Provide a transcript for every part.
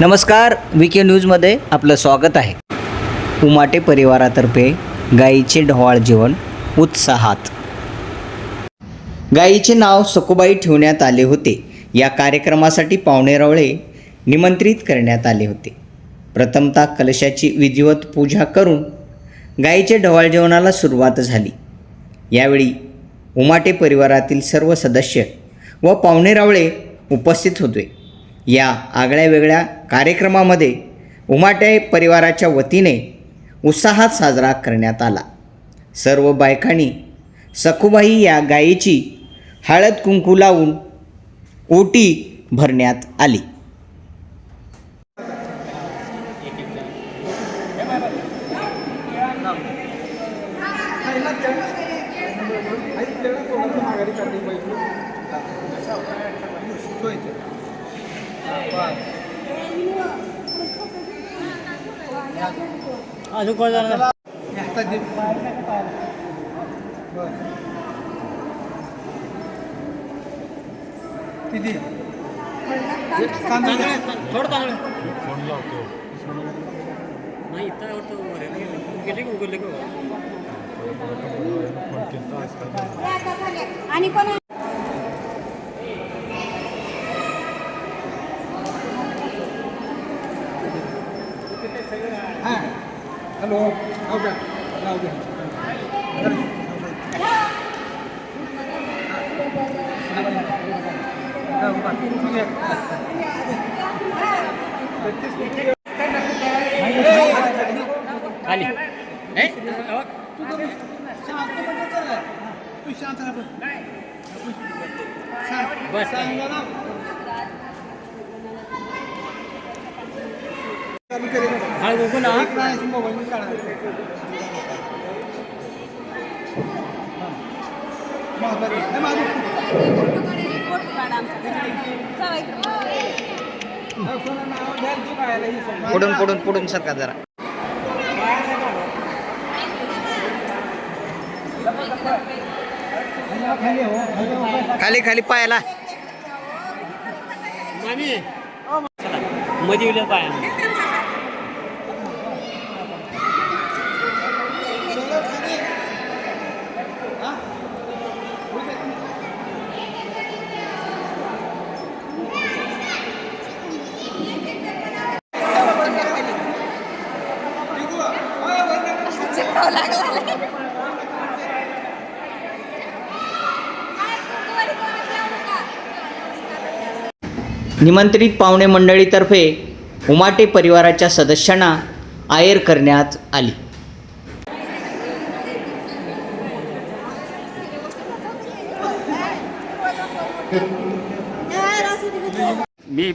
नमस्कार वी के न्यूजमध्ये आपलं स्वागत आहे. उमाटे परिवारातर्फे गाईचे ढवाळ जेवण उत्साहात. गाईचे नाव सकुबाई ठेवण्यात आले होते. या कार्यक्रमासाठी पाहुणेरावळे निमंत्रित करण्यात आले होते. प्रथमतः कलशाची विधिवत पूजा करून गाईचे ढवाळ जेवणाला सुरुवात झाली. यावेळी उमाटे परिवारातील सर्व सदस्य व पाहुणेरावळे उपस्थित होते. या आगळ्या वेगळ्या कार्यक्रमामध्ये उमाटे परिवाराच्या वतीने उत्साहात साजरा करण्यात आला. सर्व बायकांनी सखुबाई या गायीची हळद कुंकू लावून ओटी भरण्यात आली. अजून कोण जाणार किती थोडं चांगलं नाही इथं वाटतं गेले की उघडले आणि कोण हां. हॅलो हो का राहू द्या. खाली. ए? तू शांत राहा बघा. ना. मोबाईल ही. पुढून पुढून पुढून सरका जरा. खाली खाली पायाला. मध्ये येऊया पाया. निमंत्रित पाहुणे मंडळीतर्फे उमाटे परिवाराच्या सदस्यांना आयर करण्यात आली. मी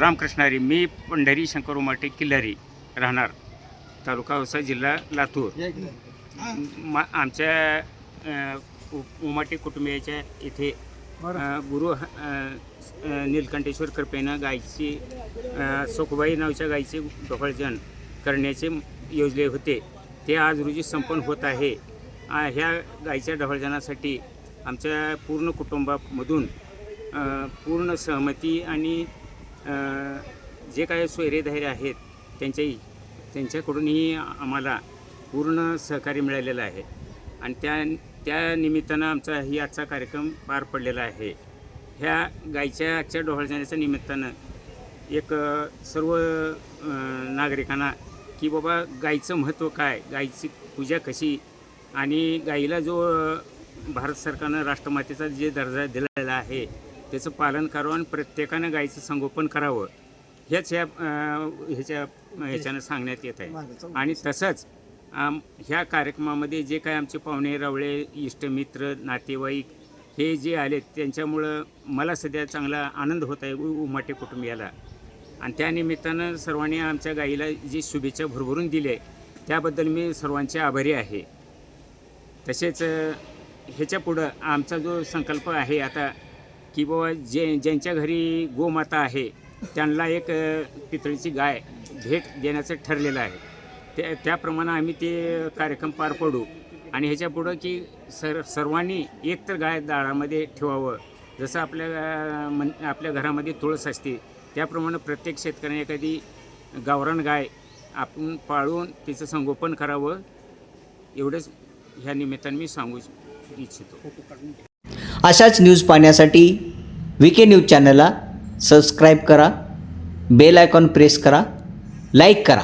रामकृष्णारी मी पंढरी शंकर उमाटे किल्लारी राहणार. तालुका औसा जिल्हा लातूर. मा आमच्या अ, उ- उमाटे कुटुंबियाच्या इथे अ, गुरु अ, अ, नीलकंठेश्वर कृपेनं गायची अ, सखुबाई नावच्या गायचे ढोकळजन करण्याचे योजले होते. ते आज रोजी संपन्न होत आहे. आ, ह्या गायच्या ढवळजनासाठी आमच्या पूर्ण कुटुंबामधून अ, पूर्ण सहमती आणि अ, जे काही सोयरेधार्य आहेत त्यांच्याही त्यांच्याकडूनही आम्हाला पूर्ण सहकार्य मिळालेलं आहे. आणि त्या त्या निमित्तानं आमचा ही आजचा कार्यक्रम पार पडलेला आहे. ह्या गायच्या आजच्या डोहाळजाण्याच्या निमित्तानं एक सर्व नागरिकांना की बाबा गायचं महत्त्व काय? गायची पूजा कशी? आणि गाईला जो भारत सरकारनं राष्ट्रमातेचा जे दर्जा दिलेला आहे त्याचं पालन करावं आणि प्रत्येकानं गायीचं संगोपन करावं. हेच ह्या ह्याच्या ह्याच्यानं सांगण्यात येत आहे. आणि तसंच आम ह्या कार्यक्रमामध्ये जे काय आमचे पाहुणे रावळे इष्टमित्र नातेवाईक हे जे आले त्यांच्यामुळं मला सध्या चांगला आनंद होत आहे उमाटे कुटुंबियाला. आणि त्या निमित्तानं सर्वांनी आमच्या गाईला जी शुभेच्छा भरभरून दिली त्याबद्दल मी सर्वांचे आभारी आहे. तसेच ह्याच्या पुढं आमचा जो संकल्प आहे आता की बाबा जे ज्यांच्या घरी गोमाता आहे त्यांना एक पितळीची गाय भेट देण्याचं ठरलेलं आहे. त्या त्याप्रमाणे आम्ही ते कार्यक्रम पार पडू आणि ह्याच्या पुढं की सर सर्वांनी एकतर गाय दाळामध्ये ठेवावं. जसं आपल्या मन आपल्या घरामध्ये तुळस असते त्याप्रमाणे प्रत्येक शेतकऱ्याने एखादी गावरान गाय आपण पाळून तिचं संगोपन करावं. एवढंच ह्या निमित्ताने मी सांगू इच्छितो. अशाच न्यूज पाहण्यासाठी वी के न्यूज चॅनलला सबस्क्राईब करा बेल आयकॉन प्रेस करा. लाईक करा.